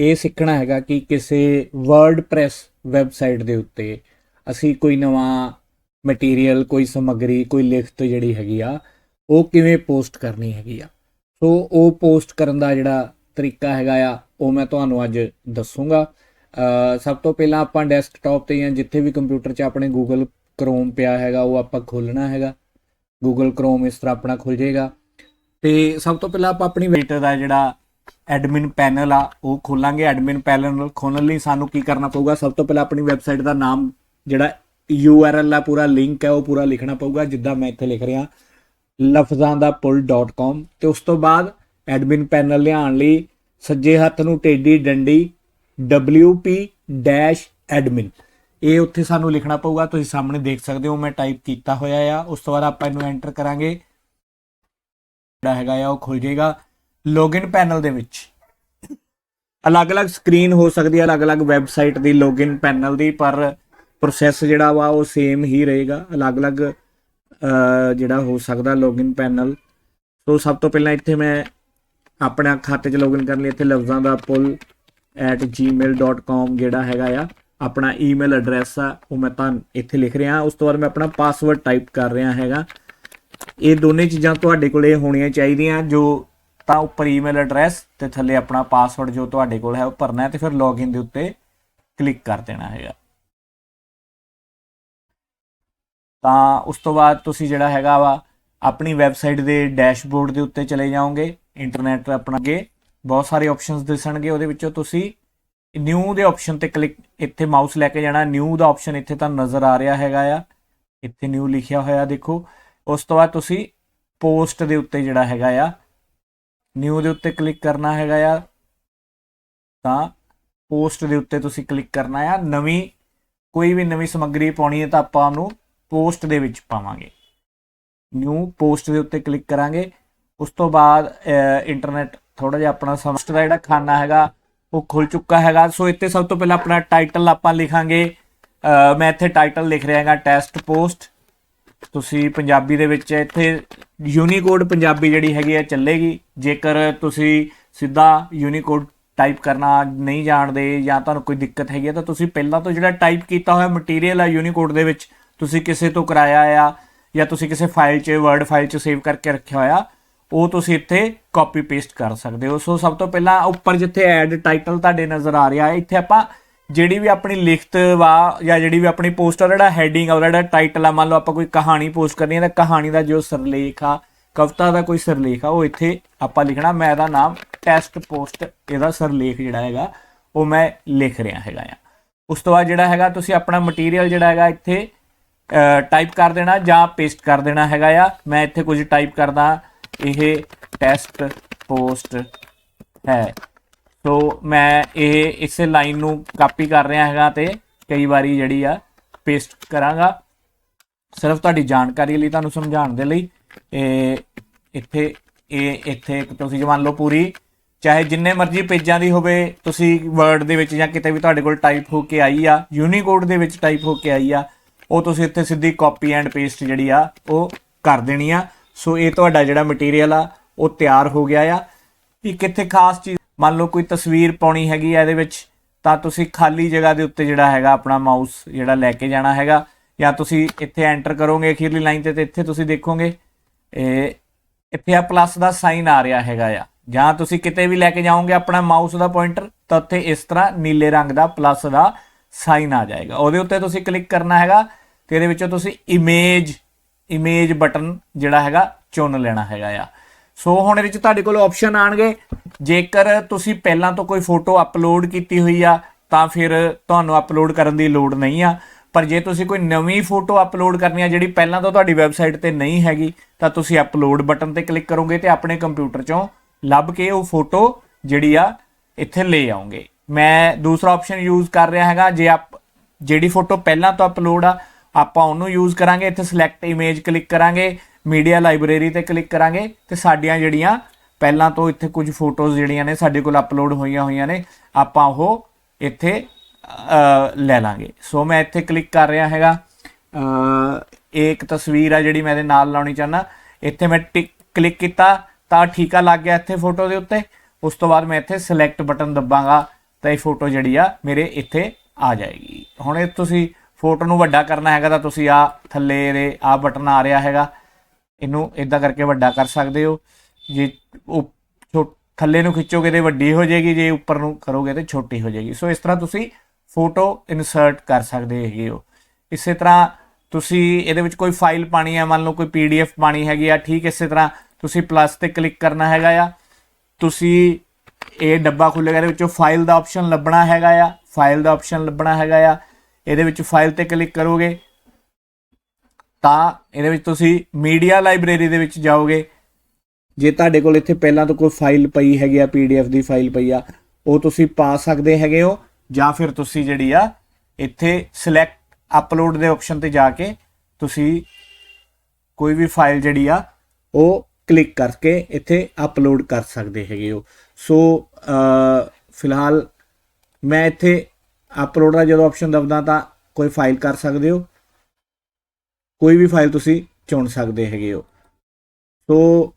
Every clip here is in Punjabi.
ਇਹ ਸਿੱਖਣਾ ਹੈਗਾ ਕਿ ਕਿਸੇ ਵਰਡਪ੍ਰੈਸ ਵੈਬਸਾਈਟ ਦੇ ਉੱਤੇ ਅਸੀਂ ਕੋਈ ਨਵਾਂ ਮਟੀਰੀਅਲ ਕੋਈ ਸਮੱਗਰੀ, ਕੋਈ ਲਿਖਤ ਜਿਹੜੀ ਹੈਗੀ ਆ, ਉਹ ਕਿਵੇਂ ਪੋਸਟ ਕਰਨੀ ਹੈਗੀ ਆ। ਸੋ ਉਹ ਪੋਸਟ ਕਰਨ ਦਾ ਜਿਹੜਾ ਤਰੀਕਾ ਹੈਗਾ ਆ, ਉਹ ਮੈਂ ਤੁਹਾਨੂੰ ਅੱਜ ਦੱਸੂਗਾ। ਸਭ ਤੋਂ ਪਹਿਲਾਂ ਆਪਾਂ ਡੈਸਕਟਾਪ ਤੇ ਜਾਂ ਜਿੱਥੇ ਵੀ ਕੰਪਿਊਟਰ 'ਚ ਆਪਣੇ Google Chrome ਪਿਆ ਹੈਗਾ, ਉਹ ਆਪਾਂ ਖੋਲਣਾ ਹੈਗਾ। Google Chrome ਇਸ ਤਰ੍ਹਾਂ ਆਪਣਾ ਖੁੱਲ ਜਾਏਗਾ। ਤੇ ਸਭ ਤੋਂ ਪਹਿਲਾਂ ਆਪਾਂ ਆਪਣੀ ਵੇਟਰ ਦਾ ਜਿਹੜਾ ਐਡਮਿਨ ਪੈਨਲ ਆ, ਉਹ ਖੋਲਾਂਗੇ। ਐਡਮਿਨ ਪੈਨਲ ਖੋਲਣ ਲਈ ਸਾਨੂੰ ਕੀ ਕਰਨਾ ਪਊਗਾ? ਸਭ ਤੋਂ ਪਹਿਲਾਂ ਆਪਣੀ ਵੈਬਸਾਈਟ ਦਾ ਨਾਮ, ਜਿਹੜਾ URL ਆ, ਪੂਰਾ ਲਿੰਕ ਹੈ ਉਹ ਪੂਰਾ ਲਿਖਣਾ ਪਊਗਾ, ਜਿੱਦਾਂ ਮੈਂ ਇੱਥੇ ਲਿਖ ਰਿਹਾ। ਲਫ਼ਜ਼ਾਂ ਦਾ ਪੁੱਲ.com ਤੇ ਉਸ ਤੋਂ ਬਾਅਦ ਐਡਮਿਨ ਪੈਨਲ ਲਿਆਉਣ ਲਈ ਸੱਜੇ ਹੱਥ ਨੂੰ ਟੇਢੀ ਡੰਡੀ wp-admin ਇਹ ਉੱਥੇ ਸਾਨੂੰ ਲਿਖਣਾ ਪਊਗਾ। ਤੁਸੀਂ ਸਾਹਮਣੇ ਦੇਖ ਸਕਦੇ ਹੋ, ਮੈਂ ਟਾਈਪ ਕੀਤਾ ਹੋਇਆ ਆ। ਉਸ ਤੋਂ ਬਾਅਦ ਆਪਾਂ ਇਹਨੂੰ ਐਂਟਰ ਕਰਾਂਗੇ। ਜਿਹੜਾ ਹੈਗਾ ਆ, ਉਹ ਖੁੱਲ ਜਾਏਗਾ। ਲੌਗਇਨ ਪੈਨਲ ਦੇ ਵਿੱਚ। ਅਲੱਗ-ਅਲੱਗ ਸਕਰੀਨ ਹੋ ਸਕਦੀ ਹੈ, ਅਲੱਗ-ਅਲੱਗ ਵੈਬਸਾਈਟ ਦੀ ਲੌਗਇਨ ਪੈਨਲ ਦੀ, ਪਰ ਪ੍ਰੋਸੈਸ ਜਿਹੜਾ ਵਾ ਉਹ ਸੇਮ ਹੀ ਰਹੇਗਾ। ਅਲੱਗ-ਅਲੱਗ ਜਿਹੜਾ ਹੋ ਸਕਦਾ ਲੌਗਇਨ ਪੈਨਲ। ਸੋ ਸਭ ਤੋਂ ਪਹਿਲਾਂ ਇੱਥੇ ਮੈਂ ਆਪਣਾ ਖਾਤੇ 'ਚ ਲੌਗਇਨ ਕਰਨ ਲਈ ਇੱਥੇ ਲਫ਼ਜ਼ਾਂ ਦਾ ਪੁੱਲ @gmail.com ਜਿਹੜਾ ਹੈਗਾ ਆ, ਆਪਣਾ ਈਮੇਲ ਐਡਰੈਸ ਆ, ਉਹ ਮੈਂ ਤਾਂ ਇੱਥੇ ਲਿਖ ਰਿਹਾ। ਉਸ ਤੋਂ ਬਾਅਦ ਮੈਂ ਆਪਣਾ ਪਾਸਵਰਡ ਟਾਈਪ ਕਰ ਰਿਹਾ ਹੈਗਾ। ਇਹ ਦੋਨੇ ਚੀਜ਼ਾਂ ਤੁਹਾਡੇ ਕੋਲੇ ਹੋਣੀਆਂ ਚਾਹੀਦੀਆਂ, ਜੋ ਤਾਂ ਉੱਪਰ ਈਮੇਲ ਐਡਰੈਸ ਤੇ ਥੱਲੇ ਆਪਣਾ ਪਾਸਵਰਡ ਜੋ ਤੁਹਾਡੇ ਕੋਲ ਹੈ ਉਹ ਭਰਨਾ ਹੈ ਤੇ ਫਿਰ ਲੌਗਇਨ ਦੇ ਉੱਤੇ ਕਲਿੱਕ ਕਰ ਦੇਣਾ ਹੈਗਾ। ਤਾਂ ਉਸ ਤੋਂ ਬਾਅਦ ਤੁਸੀਂ ਜਿਹੜਾ ਹੈਗਾ ਵਾ, ਆਪਣੀ ਵੈਬਸਾਈਟ ਦੇ ਡੈਸ਼ਬੋਰਡ ਦੇ ਉੱਤੇ ਚਲੇ ਜਾਓਗੇ ਇੰਟਰਨੈਟ ਆਪਣਾ ਅੱਗੇ ਬਹੁਤ ਸਾਰੇ ਆਪਸ਼ਨਸ ਦਿਸਣਗੇ, ਉਹਦੇ ਵਿੱਚੋਂ ਤੁਸੀਂ ਨਿਊ ਦੇ ਆਪਸ਼ਨ ਤੇ ਕਲਿੱਕ ਇੱਥੇ ਮਾਊਸ ਲੈ ਕੇ ਜਾਣਾ ਨਿਊ ਦਾ ਆਪਸ਼ਨ ਇੱਥੇ ਤਾਂ ਨਜ਼ਰ ਆ ਰਿਹਾ ਹੈਗਾ ਆ, ਇੱਥੇ ਨਿਊ ਲਿਖਿਆ ਹੋਇਆ ਦੇਖੋ। ਉਸ ਤੋਂ ਬਾਅਦ ਤੁਸੀਂ ਪੋਸਟ ਦੇ ਉੱਤੇ ਜਿਹੜਾ ਹੈਗਾ ਆ ਨਿਊ ਦੇ ਉੱਤੇ ਕਲਿੱਕ ਕਰਨਾ ਹੈਗਾ ਆ ਤਾਂ ਪੋਸਟ ਦੇ ਉੱਤੇ ਤੁਸੀਂ ਕਲਿੱਕ ਕਰਨਾ ਆ ਨਵੀਂ, ਕੋਈ ਵੀ ਨਵੀਂ ਸਮੱਗਰੀ ਪਾਉਣੀ ਹੈ ਤਾਂ ਆਪਾਂ ਉਹਨੂੰ ਪੋਸਟ ਦੇ ਵਿੱਚ ਪਾਵਾਂਗੇ। ਨਿਊ ਪੋਸਟ ਦੇ ਉੱਤੇ ਕਲਿੱਕ ਕਰਾਂਗੇ, ਉਸ ਤੋਂ ਬਾਅਦ ਇੰਟਰਨੈਟ ਥੋੜਾ ਜਿਹਾ ਆਪਣਾ ਸਮਸਟ ਦਾ ਜਿਹੜਾ ਖਾਨਾ ਹੈਗਾ, ਉਹ ਖੁੱਲ ਚੁੱਕਾ ਹੈਗਾ। ਸੋ ਇੱਥੇ ਸਭ ਤੋਂ ਪਹਿਲਾਂ ਆਪਣਾ ਟਾਈਟਲ ਆਪਾਂ ਲਿਖਾਂਗੇ ਮੈਂ ਇੱਥੇ ਟਾਈਟਲ ਲਿਖ ਰਿਹਾ ਹੈਗਾ ਟੈਸਟ ਪੋਸਟ ਤੁਸੀਂ ਪੰਜਾਬੀ ਦੇ ਵਿੱਚ ਇੱਥੇ ਯੂਨੀਕੋਡ ਪੰਜਾਬੀ ਜਿਹੜੀ ਹੈਗੀ ਆ ਚੱਲੇਗੀ। ਜੇਕਰ ਤੁਸੀਂ ਸਿੱਧਾ ਯੂਨੀਕੋਡ ਟਾਈਪ ਕਰਨਾ ਨਹੀਂ ਜਾਣਦੇ ਜਾਂ ਤੁਹਾਨੂੰ ਕੋਈ ਦਿੱਕਤ ਹੈਗੀ ਆ, ਤਾਂ ਤੁਸੀਂ ਪਹਿਲਾਂ ਤੋਂ ਜਿਹੜਾ ਟਾਈਪ ਕੀਤਾ ਹੋਇਆ ਮਟੀਰੀਅਲ ਆ ਯੂਨੀਕੋਡ ਦੇ ਵਿੱਚ, ਤੁਸੀਂ ਕਿਸੇ ਤੋਂ ਕਰਾਇਆ ਆ ਜਾਂ ਤੁਸੀਂ ਕਿਸੇ ਫਾਈਲ 'ਚ ਵਰਡ ਫਾਈਲ 'ਚ ਸੇਵ ਕਰਕੇ ਰੱਖਿਆ ਹੋਇਆ, ਉਹ ਤੁਸੀਂ ਇੱਥੇ ਕਾਪੀ ਪੇਸਟ ਕਰ ਸਕਦੇ ਹੋ। ਸੋ ਸਭ ਤੋਂ ਪਹਿਲਾਂ ਉੱਪਰ ਜਿੱਥੇ ਐਡ ਟਾਈਟਲ ਤੁਹਾਡੇ ਨਜ਼ਰ ਆ ਰਿਹਾ ਹੈ, ਇੱਥੇ ਆਪਾਂ ਜਿਹੜੀ ਵੀ ਆਪਣੀ ਲਿਖਤ ਵਾ ਜਾਂ ਜਿਹੜੀ ਵੀ ਆਪਣੀ ਪੋਸਟ ਆ ਜਿਹੜਾ ਹੈਡਿੰਗ ਆ, ਉਹਦਾ ਜਿਹੜਾ ਟਾਈਟਲ ਆ, ਮੰਨ ਲਓ ਆਪਾਂ ਕੋਈ ਕਹਾਣੀ ਪੋਸਟ ਕਰਨੀ ਹੈ ਤਾਂ ਕਹਾਣੀ ਦਾ ਜੋ ਸਿਰਲੇਖ ਆ, ਕਵਿਤਾ ਦਾ ਕੋਈ ਸਿਰਲੇਖ ਆ, ਉਹ ਇੱਥੇ ਆਪਾਂ ਲਿਖਣਾ। ਮੈਂ ਇਹਦਾ ਨਾਮ ਟੈਸਟ ਪੋਸਟ ਇਹਦਾ ਸਿਰਲੇਖ ਜਿਹੜਾ ਹੈਗਾ, ਉਹ ਮੈਂ ਲਿਖ ਰਿਹਾ ਹੈਗਾ ਆ। ਉਸ ਤੋਂ ਬਾਅਦ ਜਿਹੜਾ ਹੈਗਾ, ਤੁਸੀਂ ਆਪਣਾ ਮਟੀਰੀਅਲ ਜਿਹੜਾ ਹੈਗਾ ਇੱਥੇ ਟਾਈਪ ਕਰ ਦੇਣਾ ਜਾਂ ਪੇਸਟ ਕਰ ਦੇਣਾ ਹੈਗਾ ਆ। ਮੈਂ ਇੱਥੇ ਕੁਝ ਟਾਈਪ ਕਰਦਾ, ਇਹ ਟੈਸਟ ਪੋਸਟ ਹੈ। ਸੋ ਮੈਂ ਇਹ ਇਸੇ ਲਾਈਨ ਨੂੰ ਕਾਪੀ ਕਰ ਰਿਹਾ ਹੈਗਾ ਤੇ ਕਈ ਵਾਰੀ ਜਿਹੜੀ ਆ ਪੇਸਟ ਕਰਾਂਗਾ। ਸਿਰਫ ਤੁਹਾਡੀ ਜਾਣਕਾਰੀ ਲਈ, ਤੁਹਾਨੂੰ ਸਮਝਾਉਣ ਦੇ ਲਈ। ਇਹ ਇੱਥੇ ਇਹ ਇੱਥੇ ਇੱਕ ਤੁਸੀਂ ਮੰਨ ਲਓ ਪੂਰੀ, ਚਾਹੇ ਜਿੰਨੇ ਮਰਜ਼ੀ ਪੇਜਾਂ ਦੀ ਹੋਵੇ, ਤੁਸੀਂ ਵਰਡ ਦੇ ਵਿੱਚ ਜਾਂ ਕਿਤੇ ਵੀ ਤੁਹਾਡੇ ਕੋਲ ਟਾਈਪ ਹੋ ਕੇ ਆਈ ਆ ਯੂਨੀਕੋਡ ਦੇ ਵਿੱਚ ਟਾਈਪ ਹੋ ਕੇ ਆਈ ਆ, ਉਹ ਤੁਸੀਂ ਇੱਥੇ ਸਿੱਧੀ ਕਾਪੀ ਐਂਡ ਪੇਸਟ ਜਿਹੜੀ ਆ, ਉਹ ਕਰ ਦੇਣੀ ਆ। ਸੋ ਇਹ ਤੁਹਾਡਾ ਜਿਹੜਾ ਮਟੀਰੀਅਲ ਆ, ਉਹ ਤਿਆਰ ਹੋ ਗਿਆ ਆ। ਇੱਕ ਇੱਥੇ ਖਾਸ ਚੀਜ਼ ਮੰਨ ਲਓ ਕੋਈ ਤਸਵੀਰ ਪਾਉਣੀ ਹੈਗੀ ਆ ਇਹਦੇ ਵਿੱਚ, ਤਾਂ ਤੁਸੀਂ ਖਾਲੀ ਜਗ੍ਹਾ ਦੇ ਉੱਤੇ ਜਿਹੜਾ ਹੈਗਾ ਆਪਣਾ ਮਾਊਸ ਜਿਹੜਾ ਲੈ ਕੇ ਜਾਣਾ ਹੈਗਾ, ਜਾਂ ਤੁਸੀਂ ਇੱਥੇ ਐਂਟਰ ਕਰੋਗੇ ਅਖੀਰਲੀ ਲਾਈਨ ਤੇ ਤੇ ਇੱਥੇ ਤੁਸੀਂ ਦੇਖੋਗੇ, ਇਹ ਇੱਥੇ ਆ ਪਲੱਸ ਦਾ ਸਾਈਨ ਆ ਰਿਹਾ ਹੈਗਾ ਆ। ਜਾਂ ਤੁਸੀਂ ਕਿਤੇ ਵੀ ਲੈ ਕੇ ਜਾਓਗੇ ਆਪਣਾ ਮਾਊਸ ਦਾ ਪੁਆਇੰਟਰ ਤਾਂ ਉੱਥੇ ਇਸ ਤਰ੍ਹਾਂ ਨੀਲੇ ਰੰਗ ਦਾ ਪਲੱਸ ਦਾ ਸਾਈਨ ਆ ਜਾਏਗਾ। ਉਹਦੇ ਉੱਤੇ ਤੁਸੀਂ ਕਲਿੱਕ ਕਰਨਾ ਹੈਗਾ, ਤੇ ਇਹਦੇ ਵਿੱਚੋਂ ਤੁਸੀਂ ਇਮੇਜ ਇਮੇਜ ਬਟਨ ਜਿਹੜਾ ਹੈਗਾ ਚੁਣ ਲੈਣਾ ਹੈਗਾ ਆ। ਸੋ ਹੁਣ ਇਹਦੇ ਵਿੱਚ ਤੁਹਾਡੇ ਕੋਲ ਆਪਸ਼ਨ ਆਣਗੇ। ਜੇਕਰ ਤੁਸੀਂ ਪਹਿਲਾਂ ਤੋਂ ਕੋਈ ਫੋਟੋ ਅਪਲੋਡ ਕੀਤੀ ਹੋਈ ਆ, ਤਾਂ ਫਿਰ ਤੁਹਾਨੂੰ ਅਪਲੋਡ ਕਰਨ ਦੀ ਲੋੜ ਨਹੀਂ ਆ। ਪਰ ਜੇ ਤੁਸੀਂ ਕੋਈ ਨਵੀਂ ਫੋਟੋ ਅਪਲੋਡ ਕਰਨੀ ਆ, ਜਿਹੜੀ ਪਹਿਲਾਂ ਤੋਂ ਤੁਹਾਡੀ ਵੈਬਸਾਈਟ ਤੇ ਨਹੀਂ ਹੈਗੀ, ਤਾਂ ਤੁਸੀਂ ਅਪਲੋਡ ਬਟਨ ਤੇ ਕਲਿੱਕ ਕਰੋਗੇ ਤੇ ਆਪਣੇ ਕੰਪਿਊਟਰ ਚੋਂ ਲੱਭ ਕੇ ਉਹ ਫੋਟੋ ਜਿਹੜੀ ਆ, ਇੱਥੇ ਲੈ ਆਉਂਗੇ ਮੈਂ ਦੂਸਰਾ ਆਪਸ਼ਨ ਯੂਜ਼ ਕਰ ਰਿਹਾ ਹੈਗਾ। ਜੇ ਆਪ, ਜਿਹੜੀ ਫੋਟੋ ਪਹਿਲਾਂ ਤੋਂ ਅਪਲੋਡ ਆ, ਆਪਾਂ ਉਹਨੂੰ ਯੂਜ਼ ਕਰਾਂਗੇ। ਇੱਥੇ ਸਿਲੈਕਟ ਇਮੇਜ ਕਲਿੱਕ ਕਰਾਂਗੇ। ਮੀਡੀਆ ਲਾਇਬ੍ਰੇਰੀ ਤੇ ਕਲਿੱਕ ਕਰਾਂਗੇ ਤੇ ਸਾਡੀਆਂ ਜਿਹੜੀਆਂ ਪਹਿਲਾਂ ਤੋਂ ਇੱਥੇ ਕੁਝ ਫੋਟੋਜ਼ ਜਿਹੜੀਆਂ ਨੇ ਸਾਡੇ ਕੋਲ ਅਪਲੋਡ ਹੋਈਆਂ ਹੋਈਆਂ ਨੇ, ਆਪਾਂ ਉਹ ਇੱਥੇ ਲੈ ਲਾਂਗੇ। ਸੋ ਮੈਂ ਇੱਥੇ ਕਲਿੱਕ ਕਰ ਰਿਹਾ ਹੈਗਾ। ਇਹ ਇੱਕ ਤਸਵੀਰ ਆ ਜਿਹੜੀ ਮੈਂ ਇਹਦੇ ਨਾਲ ਲਾਉਣੀ ਚਾਹਨਾ ਇੱਥੇ ਮੈਂ ਟਿਕ, ਕਲਿੱਕ ਕੀਤਾ ਤਾਂ ਠੀਕਾ ਲੱਗ ਗਿਆ ਇੱਥੇ ਫੋਟੋ ਦੇ ਉੱਤੇ। ਉਸ ਤੋਂ ਬਾਅਦ ਮੈਂ ਇੱਥੇ ਸਿਲੈਕਟ ਬਟਨ ਦੱਬਾਂਗਾ ਤਾਂ ਇਹ ਫੋਟੋ ਜਿਹੜੀ ਆ ਮੇਰੇ ਇੱਥੇ ਆ ਜਾਏਗੀ। ਹੁਣ ਇਹ ਤੁਸੀਂ ਫੋਟੋ ਨੂੰ ਵੱਡਾ ਕਰਨਾ ਹੈਗਾ ਤਾਂ ਤੁਸੀਂ ਆ ਥੱਲੇ ਦੇ ਆ ਬਟਨ ਆ ਰਿਹਾ ਹੈਗਾ। ਇਹਨੂੰ ਇਦਾਂ ਕਰਕੇ ਵੱਡਾ ਕਰ ਸਕਦੇ ਹੋ। ਜੇ ਉਹ ਥੱਲੇ ਨੂੰ ਖਿੱਚੋਗੇ ਤੇ ਵੱਡੀ ਹੋ ਜਾਏਗੀ, ਜੇ ਉੱਪਰ ਨੂੰ ਕਰੋਗੇ ਤੇ ਛੋਟੀ ਹੋ ਜਾਏਗੀ। ਸੋ ਇਸ ਤਰ੍ਹਾਂ ਤੁਸੀਂ ਫੋਟੋ ਇਨਸਰਟ ਕਰ ਸਕਦੇ ਹੈਗੇ ਹੋ। ਇਸੇ ਤਰ੍ਹਾਂ ਤੁਸੀਂ ਇਹਦੇ ਵਿੱਚ ਕੋਈ ਫਾਈਲ ਪਾਣੀ ਹੈ ਮੰਨ ਲਓ ਕੋਈ ਪੀਡੀਐਫ ਪਾਣੀ ਹੈਗੀ ਆ, ਠੀਕ ਇਸੇ ਤਰ੍ਹਾਂ ਤੁਸੀਂ ਪਲੱਸ ਤੇ ਕਲਿੱਕ ਕਰਨਾ ਹੈਗਾ ਆ। ਤੁਸੀਂ ਇਹ ਡੱਬਾ ਖੁੱਲੇਗਾ ਇਹਦੇ ਵਿੱਚੋਂ ਫਾਈਲ ਦਾ ਆਪਸ਼ਨ ਲੱਭਣਾ ਹੈਗਾ ਆ। ਫਾਈਲ ਦਾ ਆਪਸ਼ਨ ਲੱਭਣਾ ਹੈਗਾ ਆ। ਇਹਦੇ ਵਿੱਚ ਫਾਈਲ ਤੇ ਕਲਿੱਕ ਕਰੋਗੇ। ਤਾਂ ਇਹਦੇ ਵਿੱਚ ਤੁਸੀਂ ਮੀਡੀਆ ਲਾਇਬ੍ਰੇਰੀ ਦੇ ਵਿੱਚ ਜਾਓਗੇ। ਜੇ ਤੁਹਾਡੇ ਕੋਲ ਇੱਥੇ ਪਹਿਲਾਂ ਤੋਂ ਕੋਈ ਫਾਈਲ ਪਈ ਹੈਗੀ ਆ ਪੀਡੀਐਫ ਦੀ ਫਾਈਲ ਪਈ ਆ, ਉਹ ਤੁਸੀਂ ਪਾ ਸਕਦੇ ਹੈਗੇ ਹੋ। ਜਾਂ ਫਿਰ ਤੁਸੀਂ ਜਿਹੜੀ ਆ, ਇੱਥੇ ਸਿਲੈਕਟ ਅਪਲੋਡ ਦੇ ਆਪਸ਼ਨ ਤੇ ਜਾ ਕੇ ਤੁਸੀਂ ਕੋਈ ਵੀ ਫਾਈਲ ਜਿਹੜੀ ਆ, ਉਹ ਕਲਿੱਕ ਕਰਕੇ ਇੱਥੇ ਅਪਲੋਡ ਕਰ ਸਕਦੇ ਹੈਗੇ ਹੋ। ਸੋ ਫਿਲਹਾਲ ਮੈਂ ਇੱਥੇ ਅਪਲੋਡ ਦਾ ਜਦੋਂ ਆਪਸ਼ਨ ਦਬਦਾ ਤਾਂ ਕੋਈ ਫਾਈਲ ਕਰ ਸਕਦੇ ਹੋ। ਕੋਈ ਵੀ ਫਾਈਲ ਤੁਸੀਂ ਚੁਣ ਸਕਦੇ ਹੈਗੇ ਹੋ। ਸੋ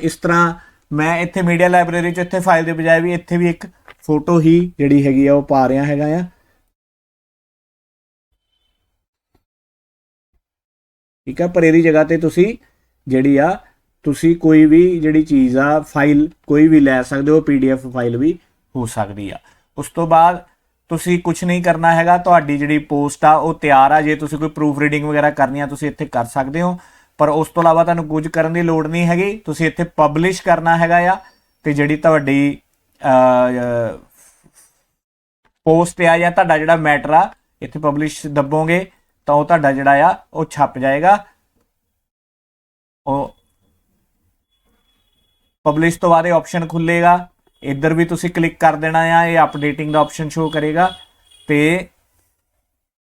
ਇਸ ਤਰ੍ਹਾਂ ਮੈਂ ਇੱਥੇ ਮੀਡੀਆ ਲਾਇਬ੍ਰੇਰੀ ਚ ਇੱਥੇ ਫਾਈਲ ਦੇ ਬਜਾਏ ਵੀ ਇੱਥੇ ਵੀ ਇੱਕ ਫੋਟੋ ਹੀ ਜਿਹੜੀ ਹੈਗੀ ਆ ਉਹ ਪਾ ਰਿਹਾ ਹੈਗਾ ਆ। ਠੀਕ ਆ, ਪਰ ਇਹਦੀ ਜਗ੍ਹਾ ਤੇ ਤੁਸੀਂ ਜਿਹੜੀ ਆ, ਤੁਸੀਂ ਕੋਈ ਵੀ ਜਿਹੜੀ ਚੀਜ਼ ਆ ਫਾਈਲ ਕੋਈ ਵੀ ਲੈ ਸਕਦੇ ਹੋ ਪੀਡੀਐਫ ਫਾਈਲ ਵੀ ਹੋ ਸਕਦੀ ਆ। ਉਸ ਤੋਂ ਬਾਅਦ ਤੁਸੀਂ ਕੁਝ ਨਹੀਂ ਕਰਨਾ ਹੈਗਾ, ਤੁਹਾਡੀ ਜਿਹੜੀ ਪੋਸਟ ਆ, ਉਹ ਤਿਆਰ ਆ। ਜੇ ਤੁਸੀਂ ਕੋਈ ਪ੍ਰੂਫ ਰੀਡਿੰਗ ਵਗੈਰਾ ਕਰਨੀ ਆ, ਤੁਸੀਂ ਇੱਥੇ ਕਰ ਸਕਦੇ ਹੋ। ਪਰ ਉਸ ਤੋਂ ਇਲਾਵਾ ਤੁਹਾਨੂੰ ਕੁਝ ਕਰਨ ਦੀ ਲੋੜ ਨਹੀਂ ਹੈਗੀ। ਤੁਸੀਂ ਇੱਥੇ ਪਬਲਿਸ਼ ਕਰਨਾ ਹੈਗਾ ਆ ਤੇ ਜਿਹੜੀ ਤੁਹਾਡੀ ਪੋਸਟ ਆ ਜਾਂ ਤੁਹਾਡਾ ਜਿਹੜਾ ਮੈਟਰ ਆ, ਇੱਥੇ ਪਬਲਿਸ਼ ਦੱਬੋਗੇ, ਤਾਂ ਉਹ ਤੁਹਾਡਾ ਜਿਹੜਾ ਆ, ਉਹ ਛਪ ਜਾਏਗਾ। ਉਹ ਪਬਲਿਸ਼ ਤੋਂ ਬਾਅਦ ਇਹ ਆਪਸ਼ਨ ਖੁੱਲੇਗਾ। ਇੱਧਰ ਵੀ ਤੁਸੀਂ ਕਲਿੱਕ ਕਰ ਦੇਣਾ ਆ, ਇਹ ਅਪਡੇਟਿੰਗ ਦਾ ਆਪਸ਼ਨ ਸ਼ੋ ਕਰੇਗਾ ਤੇ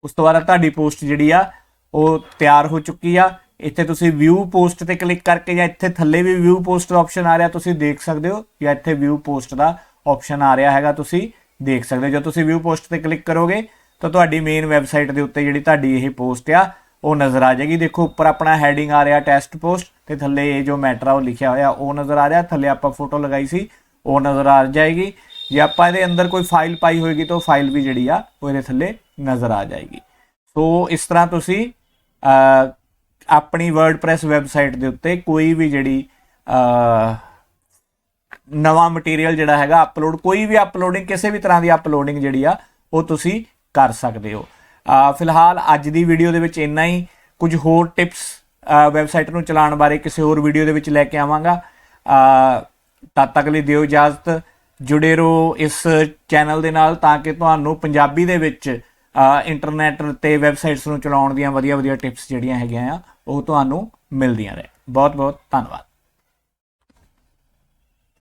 ਉਸ ਤੋਂ ਬਾਅਦ ਤੁਹਾਡੀ ਪੋਸਟ ਜਿਹੜੀ ਆ, ਉਹ ਤਿਆਰ ਹੋ ਚੁੱਕੀ ਆ। ਇੱਥੇ ਤੁਸੀਂ ਵਿਊ ਪੋਸਟ ਤੇ ਕਲਿੱਕ ਕਰਕੇ ਜਾਂ ਇੱਥੇ ਥੱਲੇ ਵੀ ਵਿਊ ਪੋਸਟ ਦਾ ਆਪਸ਼ਨ ਆ ਰਿਹਾ, ਤੁਸੀਂ ਦੇਖ ਸਕਦੇ ਹੋ, ਜਾਂ ਇੱਥੇ ਵਿਊ ਪੋਸਟ ਦਾ ਆਪਸ਼ਨ ਆ ਰਿਹਾ ਹੈਗਾ, ਤੁਸੀਂ ਦੇਖ ਸਕਦੇ ਹੋ। ਜਦੋਂ ਤੁਸੀਂ ਵਿਊ ਪੋਸਟ ਤੇ ਕਲਿੱਕ ਕਰੋਗੇ, ਤਾਂ ਤੁਹਾਡੀ ਮੇਨ ਵੈਬਸਾਈਟ ਦੇ ਉੱਤੇ ਜਿਹੜੀ ਤੁਹਾਡੀ ਇਹ ਪੋਸਟ ਆ, ਉਹ ਨਜ਼ਰ ਆ ਜਾਏਗੀ। ਦੇਖੋ, ਉੱਪਰ ਆਪਣਾ ਹੈਡਿੰਗ ਆ ਰਿਹਾ ਟੈਸਟ ਪੋਸਟ ਤੇ ਥੱਲੇ ਇਹ ਜੋ ਮੈਟਰ ਆ, ਉਹ ਲਿਖਿਆ ਹੋਇਆ, ਉਹ ਨਜ਼ਰ ਆ ਰਿਹਾ। ਥੱਲੇ ਆਪਾਂ ਫੋਟੋ ਲਗਾਈ ਸੀ ਉਹ ਨਜ਼ਰ ਆ ਜਾਏਗੀ। ਜੇ ਆਪਾਂ ਇਹਦੇ ਅੰਦਰ ਕੋਈ ਫਾਈਲ ਪਾਈ ਹੋਏਗੀ ਤਾਂ ਫਾਈਲ ਵੀ ਜਿਹੜੀ ਆ ਉਹ ਇਹਦੇ ਥੱਲੇ ਨਜ਼ਰ ਆ ਜਾਏਗੀ। ਸੋ ਇਸ ਤਰ੍ਹਾਂ ਤੁਸੀਂ ਅਹ, ਆਪਣੀ ਵਰਡਪ੍ਰੈਸ ਵੈਬਸਾਈਟ ਦੇ ਉੱਤੇ ਕੋਈ ਵੀ ਜਿਹੜੀ ਨਵਾਂ ਮਟੀਰੀਅਲ ਜਿਹੜਾ ਹੈਗਾ ਅਪਲੋਡ ਕੋਈ ਵੀ ਅਪਲੋਡਿੰਗ ਕਿਸੇ ਵੀ ਤਰ੍ਹਾਂ ਦੀ ਅਪਲੋਡਿੰਗ ਜਿਹੜੀ ਆ ਉਹ ਤੁਸੀਂ ਕਰ ਸਕਦੇ ਹੋ। ਫਿਲਹਾਲ ਅੱਜ ਦੀ ਵੀਡੀਓ ਦੇ ਵਿੱਚ ਇੰਨਾ ਹੀ। ਕੁਝ ਹੋਰ ਟਿਪਸ ਵੈਬਸਾਈਟ ਨੂੰ ਚਲਾਉਣ ਬਾਰੇ ਕਿਸੇ ਹੋਰ ਵੀਡੀਓ ਦੇ ਵਿੱਚ ਲੈ ਕੇ ਆਵਾਂਗਾ। ਤਦ ਤੱਕ ਲਈ ਦਿਓ ਇਜਾਜ਼ਤ। ਜੁੜੇ ਰਹੋ ਇਸ ਚੈਨਲ ਦੇ ਨਾਲ ਤਾਂ ਕਿ ਤੁਹਾਨੂੰ ਪੰਜਾਬੀ ਦੇ ਵਿੱਚ ਇੰਟਰਨੈਟ ਤੇ ਵੈਬਸਾਈਟਸ ਨੂੰ ਚਲਾਉਣ ਦੀਆਂ ਵਧੀਆ ਵਧੀਆ ਟਿਪਸ ਜਿਹੜੀਆਂ ਹੈਗੀਆਂ ਆ, ਉਹ ਤੁਹਾਨੂੰ ਮਿਲਦੀਆਂ ਰਹੇ ਬਹੁਤ ਬਹੁਤ ਧੰਨਵਾਦ।